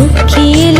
লুকিয়ে